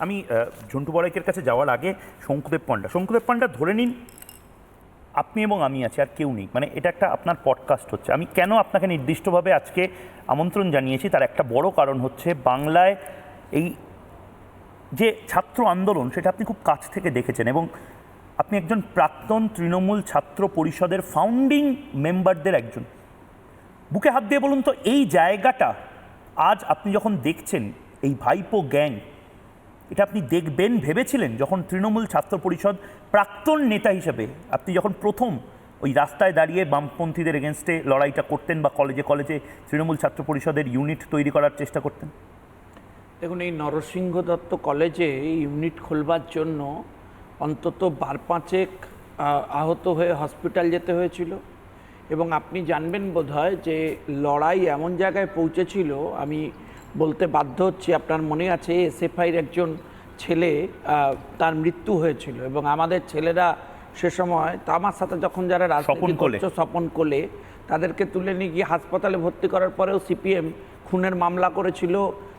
আমি ঝন্টু বড়াইকের কাছে যাওয়ার আগে শঙ্কুদেব পান্ডা শঙ্কুদেব পান্ডা ধরে নিন আপনি এবং আমি আছি, আর কেউ নেই। মানে এটা একটা আপনার পডকাস্ট হচ্ছে। আমি কেন আপনাকে নির্দিষ্টভাবে আজকে আমন্ত্রণ জানিয়েছি, তার একটা বড় কারণ হচ্ছে বাংলায় এই যে ছাত্র আন্দোলন, সেটা আপনি খুব কাছ থেকে দেখেছেন এবং আপনি একজন প্রাক্তন তৃণমূল ছাত্র পরিষদের ফাউন্ডিং মেম্বারদের একজন। বুকে হাত দিয়ে বলুন তো, এই জায়গাটা আজ আপনি যখন দেখছেন, এই ভাইপো গ্যাং এটা আপনি দেখবেন, ভেবেছিলেন যখন তৃণমূল ছাত্র পরিষদ প্রাক্তন নেতা হিসেবে আপনি যখন প্রথম ওই রাস্তায় দাঁড়িয়ে বামপন্থীদের এগেনস্টে লড়াইটা করতেন বা কলেজে কলেজে তৃণমূল ছাত্র পরিষদের ইউনিট তৈরি করার চেষ্টা করতেন? দেখুন, এই নরসিংহ দত্ত কলেজে ইউনিট খোলবার জন্য অন্তত বার পাঁচেক আহত হয়ে হসপিটাল যেতে হয়েছিল। এবং আপনি জানবেন বোধহয় যে লড়াই এমন জায়গায় পৌঁছেছিল, আমি বলতে বাধ্য হচ্ছি আপনার মনে আছে এসএফআইয়ের একজন ছেলে তার মৃত্যু হয়েছিল এবং আমাদের ছেলেরা সে সময় আমার সাথে যখন যারা রাজনীতি করছে স্বপন কোলে তাদেরকে তুলে নিয়ে গিয়ে হাসপাতালে ভর্তি করার পরেও সিপিএম খুনের মামলা করেছিল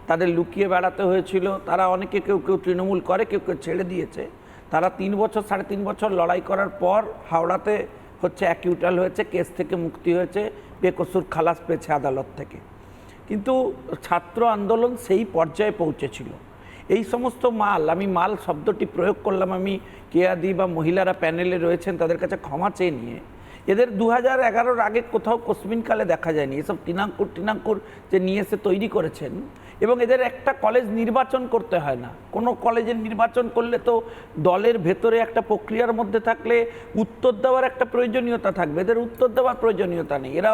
তাদের লুকিয়ে বেড়াতে হয়েছিল তারা অনেকে কেউ কেউ তৃণমূল করে কেউ কেউ ছেড়ে দিয়েছে। তারা তিন বছর সাড়ে তিন বছর লড়াই করার পর হাওড়াতে হচ্ছে অ্যাকিউটাল হয়েছে কেস থেকে মুক্তি হয়েছে বেকসুর খালাস পেয়েছে আদালত থেকে। কিন্তু ছাত্র আন্দোলন সেই পর্যায়ে পৌঁছেছিল। এই সমস্ত মাল, আমি মাল শব্দটি প্রয়োগ করলাম, আমি কেয়াদি বা মহিলারা প্যানেলে রয়েছেন, তাদের কাছে ক্ষমা চেয়ে নিয়ে। এদের দু হাজার এগারোর আগে কোথাও কসমিনকালে দেখা যায়নি। এসব তিনাঙ্কুর টিনাঙ্কুর যে নিয়ে এসে তৈরি করেছেন এবং এদের একটা কলেজ নির্বাচন করতে হয় না। কোনো কলেজের নির্বাচন করলে তো দলের ভেতরে একটা প্রক্রিয়ার মধ্যে থাকলে উত্তর দেওয়ার একটা প্রয়োজনীয়তা থাকবে। এদের উত্তর দেওয়ার প্রয়োজনীয়তা নেই। এরা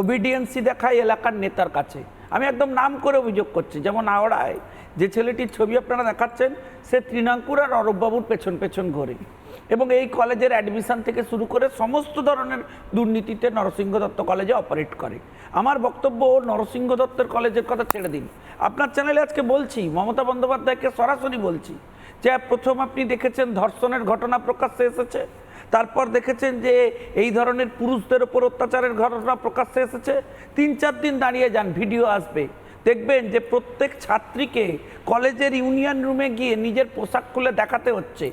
ওবিডিয়েন্সি দেখায় এলাকার নেতার কাছে। আমি একদম নাম করে অভিযোগ করছি। যেমন আওড়ায়, যে ছেলেটির ছবি আপনারা দেখাচ্ছেন, সে তৃণাঙ্কুর আর অরূপবাবুর পেছন পেছন ঘোরে এবং এই কলেজের অ্যাডমিশন থেকে শুরু করে সমস্ত ধরনের দুর্নীতিতে নরসিংহ দত্ত কলেজে অপারেট করে। আমার বক্তব্য নরসিংহ দত্তের কলেজের কথা ছেড়ে দিন। আপনার চ্যানেলে আজকে বলছি, মমতা বন্দ্যোপাধ্যায়কে সরাসরি বলছি যে, প্রথম আপনি দেখেছেন ধর্ষণের ঘটনা প্রকাশ্যে এসেছে। তারপর দেখেছেন যে এই ধরনের পুরুষদের ওপর অত্যাচারের ঘটনা প্রকাশ্যে এসেছে। তিন চার দিন দাঁড়িয়ে যান, ভিডিও আসবে। দেখবেন যে প্রত্যেক ছাত্রীকে কলেজের ইউনিয়ন রুমে গিয়ে নিজের পোশাক খুলে দেখাতে হচ্ছে।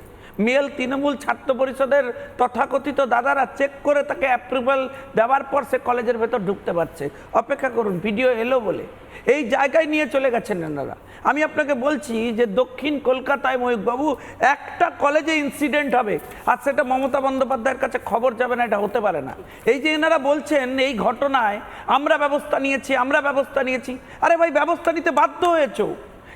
মেল তৃণমূল ছাত্র পরিষদের তথাকথিত দাদারা চেক করে তাকে অ্যাপ্রুভাল দেওয়ার পর সে কলেজের ভেতর ঢুকতে পারছে। অপেক্ষা করুন ভিডিও এলো বলে। এই জায়গায় নিয়ে চলে গেছেন এনারা আমি আপনাকে বলছি যে দক্ষিণ কলকাতায় ময়ূকবাবু একটা কলেজে ইনসিডেন্ট হবে। আর সেটা মমতা বন্দ্যোপাধ্যায়ের কাছে খবর যাবে না, এটা হতে পারে না। এই যে এনারা বলছেন এই ঘটনায় আমরা ব্যবস্থা নিয়েছি, আমরা ব্যবস্থা নিয়েছি। আরে ভাই, ব্যবস্থা নিতে বাধ্য হয়েছো।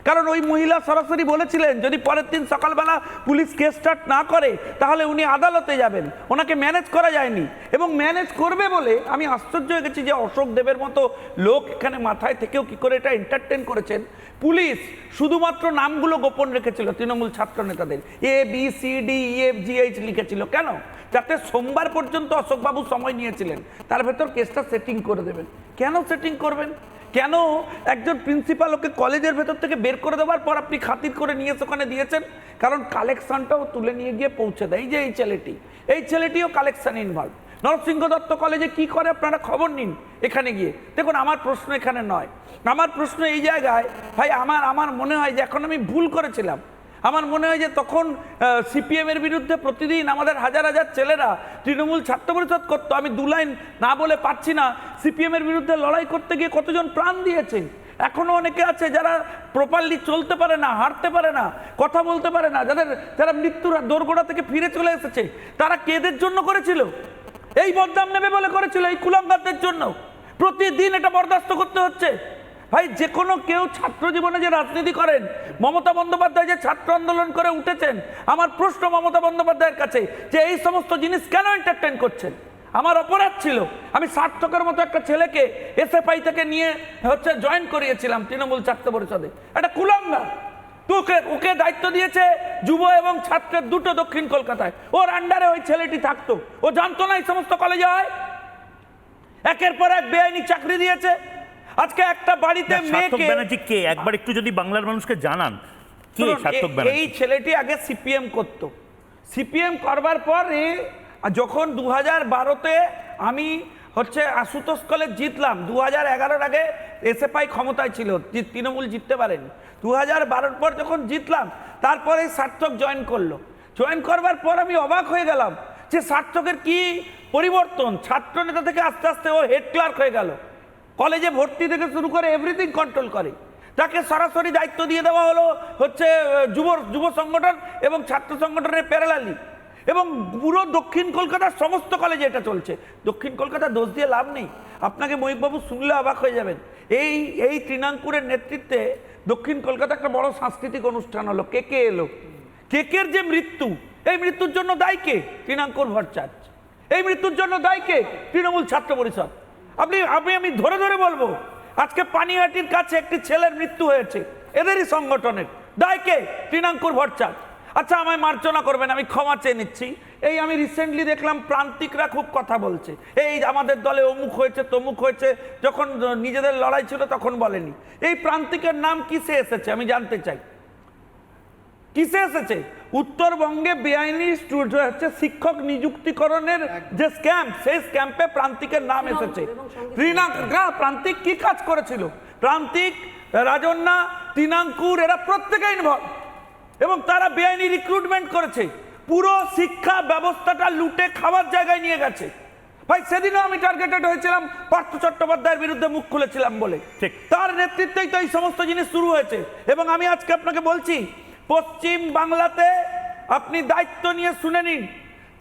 কারণ ওই মহিলা সরাসরি বলেছিলেন, যদি পরের দিন সকালবেলা পুলিশ কেস স্টার্ট না করে, তাহলে উনি আদালতে যাবেন। ওনাকে ম্যানেজ করা যায়নি। এবং ম্যানেজ করবে বলে আমি আশ্চর্য হয়ে গেছি যে অশোক দেবের মতো লোক এখানে মাথায় থেকেও কি করে এটা এন্টারটেন করেছেন। পুলিশ শুধুমাত্র নামগুলো গোপন রেখেছিল তৃণমূল ছাত্র নেতাদের। A B C D F G H লিখেছিল। কেন? যাতে সোমবার পর্যন্ত অশোকবাবু সময় নিয়েছিলেন। তার ভেতর কেসটা সেটিং করে দেবেন। কেন সেটিং করবেন? কেন একজন প্রিন্সিপাল ওকে কলেজের ভেতর থেকে বের করে দেওয়ার পর আপনি খাতির করে নিয়ে ওখানে দিয়েছেন? কারণ কালেকশনটাও তুলে নিয়ে গিয়ে পৌঁছে দেয়। এই যে এই ছেলেটি, এই ছেলেটিও কালেকশান ইনভলভ নরসিংহ দত্ত কলেজে কি করে আপনারা খবর নিন এখানে গিয়ে? দেখুন, আমার প্রশ্ন এখানে নয়। আমার প্রশ্ন এই জায়গায়, ভাই, আমার আমার মনে হয় যে এখন আমি ভুল করেছিলাম। আমার মনে হয় যে তখন সিপিএমের বিরুদ্ধে প্রতিদিন আমাদের হাজার হাজার ছেলেরা তৃণমূল ছাত্র পরিষদ করতো। আমি দু লাইন না বলে পাচ্ছি না, সিপিএমের বিরুদ্ধে লড়াই করতে গিয়ে কতজন প্রাণ দিয়েছে। এখনও অনেকে আছে যারা প্রপারলি চলতে পারে না হাঁটতে পারে না, কথা বলতে পারে না, যাদের, যারা মৃত্যুর দোরগোড়া থেকে ফিরে চলে এসেছে, তারা কেদের জন্য করেছিল? এই বদনাম নেবে বলে করেছিল এই কুলাঙ্গারদের জন্য। প্রতিদিন এটা বরদাস্ত করতে হচ্ছে। ভাই, যে কোনো কেউ ছাত্র জীবনে যে রাজনীতি করেন, মমতা বন্দ্যোপাধ্যায় যে ছাত্র আন্দোলন করে উঠেছেন, আমার প্রশ্ন মমতা বন্দ্যোপাধ্যায়ের কাছে যে এই সমস্ত জিনিস কেন এন্টারটেন করছেন? আমার অপরাধ ছিল। আমি সার্থকের মতো একটা ছেলেকে এসএফআই থেকে নিয়ে হচ্ছে জয়েন করিয়েছিলাম তৃণমূল ছাত্র পরিষদে। একটা কুলাঙ্গা তোকে, ওকে দায়িত্ব দিয়েছে যুব এবং ছাত্রের দুটো দক্ষিণ কলকাতায়। ওর আন্ডারে ওই ছেলেটি থাকতো। ও জানতো না এই সমস্ত কলেজে হয়। একের পর এক বেআইনি চাকরি দিয়েছে। আজকে একটা বাড়িতে মেয়েকে ব্যানার্জি কে? একবার একটু যদি বাংলার মানুষকে জানান। কে সার্থক ব্যানার্জি? এই ছেলেটি আগে সিপিএম করত। সিপিএম করবার পর যখন দু হাজার বারোতে আমি হচ্ছে আশুতোষ কলেজ জিতলাম দু হাজার এগারোর আগে এসএফআই ক্ষমতায় ছিল তৃণমূল জিততে পারেনি। দু হাজার বারোর পর যখন জিতলাম তারপরে সার্থক জয়েন করল। জয়েন করবার পর আমি অবাক হয়ে গেলাম যে সার্থকের কি পরিবর্তন? ছাত্র নেতা থেকে আস্তে আস্তে ও হেড ক্লার্ক হয়ে গেল। কলেজে ভর্তি থেকে শুরু করে এভরিথিং কন্ট্রোল করে। তাকে সরাসরি দায়িত্ব দিয়ে দেওয়া হলো হচ্ছে যুব যুব সংগঠন এবং ছাত্র সংগঠনের প্যারালালি এবং পুরো দক্ষিণ কলকাতার সমস্ত কলেজে এটা চলছে। দক্ষিণ কলকাতা দোষ দিয়ে লাভ নেই। আপনাকে মহিবাবু শুনলে অবাক হয়ে যাবেন। এই এই তৃণাঙ্কুরের নেতৃত্বে দক্ষিণ কলকাতা একটা বড় সাংস্কৃতিক অনুষ্ঠান হলো কে কে এলো। কেকের যে মৃত্যু, এই মৃত্যুর জন্য দায়ী কে? তৃণাঙ্কুর ভট্টাচার্য। এই মৃত্যুর জন্য দায়ী কে? তৃণমূল ছাত্র পরিষদ। আপনি আপনি, আমি ধরে ধরে বলব, আজকে পানিহাটির কাছে একটি ছেলের মৃত্যু হয়েছে, এদেরই সংগঠনের, দায় কে? তৃণাঙ্কুর ভট্টাচার্য আচ্ছা আমায় মার্জনা করবেন, আমি ক্ষমা চেয়ে নিচ্ছি। এই আমি রিসেন্টলি দেখলাম, প্রান্তিকরা খুব কথা বলছে। এই আমাদের দলে অমুক হয়েছে, তমুক হয়েছে, যখন নিজেদের লড়াই ছিল তখন বলেনি। এই প্রান্তিকের নাম কিসে এসেছে, আমি জানতে চাই। কিসে এসেছে? উত্তরবঙ্গে বেআইনি হচ্ছে শিক্ষক নিযুক্তিকরণের যে স্ক্যাম সেই স্ক্যাম্পে প্রান্তিকের নাম এসেছে। প্রান্তিক কি কাজ করেছিল? প্রান্তিক রাজন্যা তিনাঙ্কুর এরা প্রত্যেকে ইনভলভ এবং তারা বেআইনি রিক্রুটমেন্ট করেছে। পুরো শিক্ষা ব্যবস্থাটা লুটে খাওয়ার জায়গায় নিয়ে গেছে। ভাই সেদিনও আমি টার্গেটেড হয়েছিলাম পার্থ চট্টোপাধ্যায়ের বিরুদ্ধে মুখ খুলেছিলাম বলে। ঠিক। তার নেতৃত্বেই তো এই সমস্ত জিনিস শুরু হয়েছে। এবং আমি আজকে আপনাকে বলছি পশ্চিম বাংলাতে আপনি দায়িত্ব নিয়ে শুনে নিন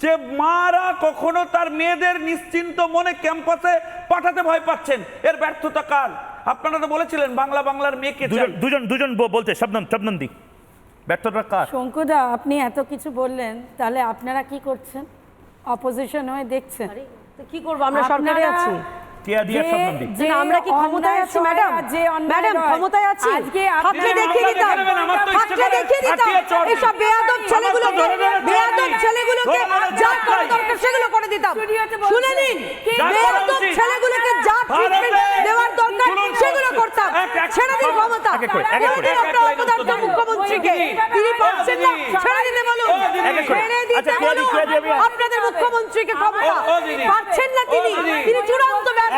যে মারা কখনো তার মেয়েদের নিশ্চিন্ত মনে ক্যাম্পাসে পাঠাতে ভয় পাচ্ছেন। এর ব্যর্থতা কার? আপনারা তো বলেছিলেন বাংলা বাংলার মেয়েকে দুজন দুজন দুজন ব- বলতে শবনম শবনম দি। ব্যর্থতা কার? শঙ্কুদা আপনি এত কিছু বললেন তাহলে আপনারা কি করছেন? অপোজিশন হয়ে দেখছেন। তো কি করব? আমরা সরকারে আছি। টিয়া দিয়ে যে- আমরা কি ক্ষমতায় আছি ম্যাডাম ম্যাডাম ক্ষমতায় আছি আজকে থাকলে দেখিয়ে দিতাম থাকলে দেখিয়ে দিতাম। এইসব বেয়াদব ছেলেগুলোকে বেয়াদব ছেলেগুলোকে যা করা দরকার সেগুলো করে দিতাম শুনে নিন বেয়াদব ছেলেগুলোকে যা ট্রিটমেন্ট দেওয়ার দরকার সেগুলো করতাম ছেড়ে দিন ক্ষমতা। কোনদিন লাইন অপদার্থ মুখ্যমন্ত্রীকে তিনি ও পারছেন না ছেড়ে দিতে বলুন ছেড়ে আচ্ছা, দিতে বলুন আপনাদের মুখ্যমন্ত্রীকে ক্ষমতা পারছেন না তিনি তিনি চূড়ান্ত ব্যর্থ